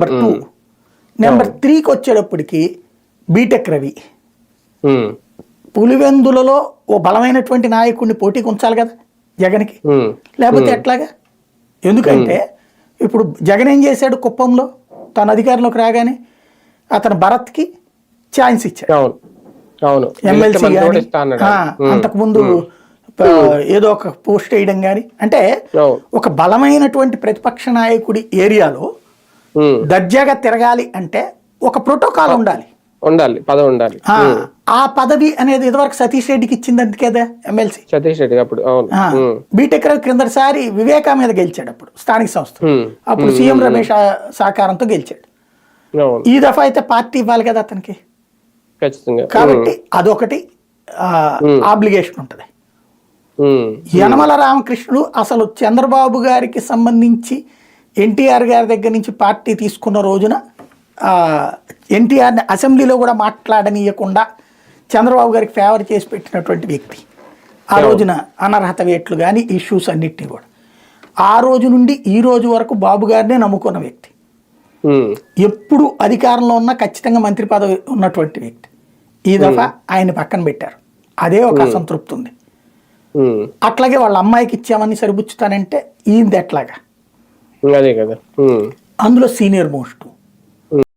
Number two number త్రీకి వచ్చేటప్పటికి BTech Ravi. ఉమ్, పులివెందులలో ఓ బలమైనటువంటి నాయకుడిని పోటీకి ఉంచాలి కదా జగన్కి. ఉమ్, లేకపోతే ఎట్లాగా? ఎందుకంటే ఇప్పుడు జగన్ ఏం చేశాడు కుప్పంలో? తన అధికారంలోకి రాగానే అతను భరత్కి ఛాన్స్ ఇచ్చాడు. అవును. అవును. ఎమ్మెల్సీ అంతకుముందు ఏదో ఒక పోస్ట్ వేయడం కానీ అంటే అవును ఒక బలమైనటువంటి ప్రతిపక్ష నాయకుడి ఏరియాలో దర్జాగా తిరగాలి అంటే ఒక ప్రోటోకాల్ ఉండాలి. ఉండాలి పదవి ఉండాలి. ఆ, పదవి అనేది ఇదివరకు సతీష్ రెడ్డికి ఇచ్చింది అందుకే కదా ఎమ్మెల్సీ. సతీష్ రెడ్డి అప్పుడు బీటెక్ రవి క్రిందసారి వివేకా మీద గెలిచాడు అప్పుడు స్థానిక సంస్థ. అప్పుడు సీఎం రమేష్ సహకారంతో గెలిచాడు. ఈ దఫా అయితే పార్టీ ఇవ్వాలి కదా అతనికి? కాబట్టి అదొకటి ఆబ్లిగేషన్ ఉంటుంది. యనమల రామకృష్ణుడు అసలు చంద్రబాబు గారికి సంబంధించి ఎన్టీఆర్ గారి దగ్గర నుంచి పార్టీ తీసుకున్న రోజున ఎన్టీఆర్ని అసెంబ్లీలో కూడా మాట్లాడనీయకుండా చంద్రబాబు గారికి ఫేవర్ చేసి పెట్టినటువంటి వ్యక్తి. ఆ రోజున అనర్హత వేట్లు కానీ ఇష్యూస్ అన్నిటినీ కూడా. ఆ రోజు నుండి ఈ రోజు వరకు బాబు గారినే నమ్ముకున్న వ్యక్తి. ఎప్పుడు అధికారంలో ఉన్నా ఖచ్చితంగా మంత్రి పదవి ఉన్నటువంటి వ్యక్తి. ఈ దఫా ఆయన పక్కన పెట్టారు. అదే ఒక అసంతృప్తి ఉంది. అట్లాగే వాళ్ళ అమ్మాయికి ఇచ్చామని సరిపుచ్చుతానంటే ఈయనది ఎట్లాగా? అదే కదా. అందులో సీనియర్ మోస్ట్.